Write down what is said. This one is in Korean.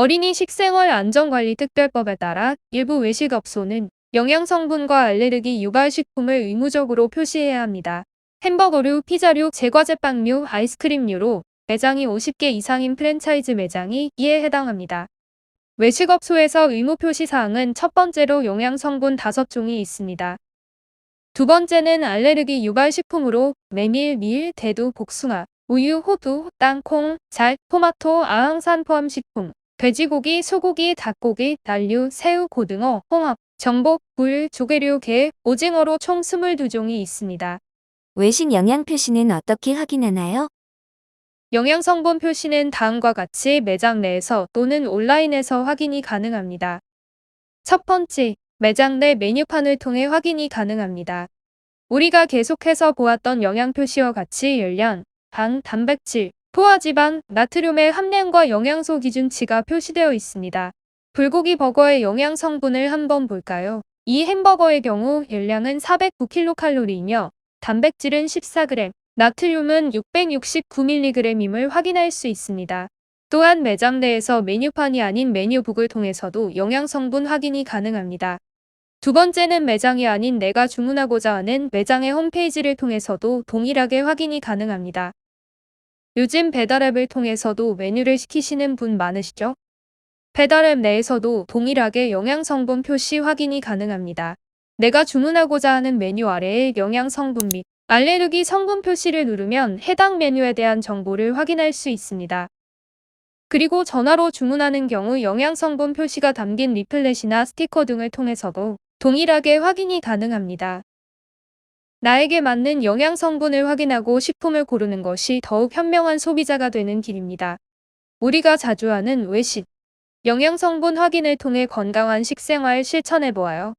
어린이 식생활 안전관리 특별법에 따라 일부 외식업소는 영양성분과 알레르기 유발 식품을 의무적으로 표시해야 합니다. 햄버거류, 피자류, 제과제빵류, 아이스크림류로 매장이 50개 이상인 프랜차이즈 매장이 이에 해당합니다. 외식업소에서 의무 표시 사항은 첫 번째로 영양성분 5종이 있습니다. 두 번째는 알레르기 유발 식품으로 메밀, 밀, 대두, 복숭아, 우유, 호두, 땅콩, 잘, 토마토, 아항산 포함 식품, 돼지고기, 소고기, 닭고기, 난류, 새우, 고등어, 홍합, 전복, 굴, 조개류, 게, 오징어로 총 22종이 있습니다. 외식 영양 표시는 어떻게 확인하나요? 영양 성분 표시는 다음과 같이 매장 내에서 또는 온라인에서 확인이 가능합니다. 첫 번째, 매장 내 메뉴판을 통해 확인이 가능합니다. 우리가 계속해서 보았던 영양 표시와 같이 열량, 당, 단백질, 포화지방, 나트륨의 함량과 영양소 기준치가 표시되어 있습니다. 불고기 버거의 영양 성분을 한번 볼까요? 이 햄버거의 경우 열량은 409kcal이며 단백질은 14g, 나트륨은 669mg임을 확인할 수 있습니다. 또한 매장 내에서 메뉴판이 아닌 메뉴북을 통해서도 영양 성분 확인이 가능합니다. 두 번째는 매장이 아닌 내가 주문하고자 하는 매장의 홈페이지를 통해서도 동일하게 확인이 가능합니다. 요즘 배달앱을 통해서도 메뉴를 시키시는 분 많으시죠? 배달앱 내에서도 동일하게 영양 성분 표시 확인이 가능합니다. 내가 주문하고자 하는 메뉴 아래에 영양 성분 및 알레르기 성분 표시를 누르면 해당 메뉴에 대한 정보를 확인할 수 있습니다. 그리고 전화로 주문하는 경우 영양 성분 표시가 담긴 리플렛이나 스티커 등을 통해서도 동일하게 확인이 가능합니다. 나에게 맞는 영양 성분을 확인하고 식품을 고르는 것이 더욱 현명한 소비자가 되는 길입니다. 우리가 자주 하는 외식, 영양 성분 확인을 통해 건강한 식생활 실천해 보아요.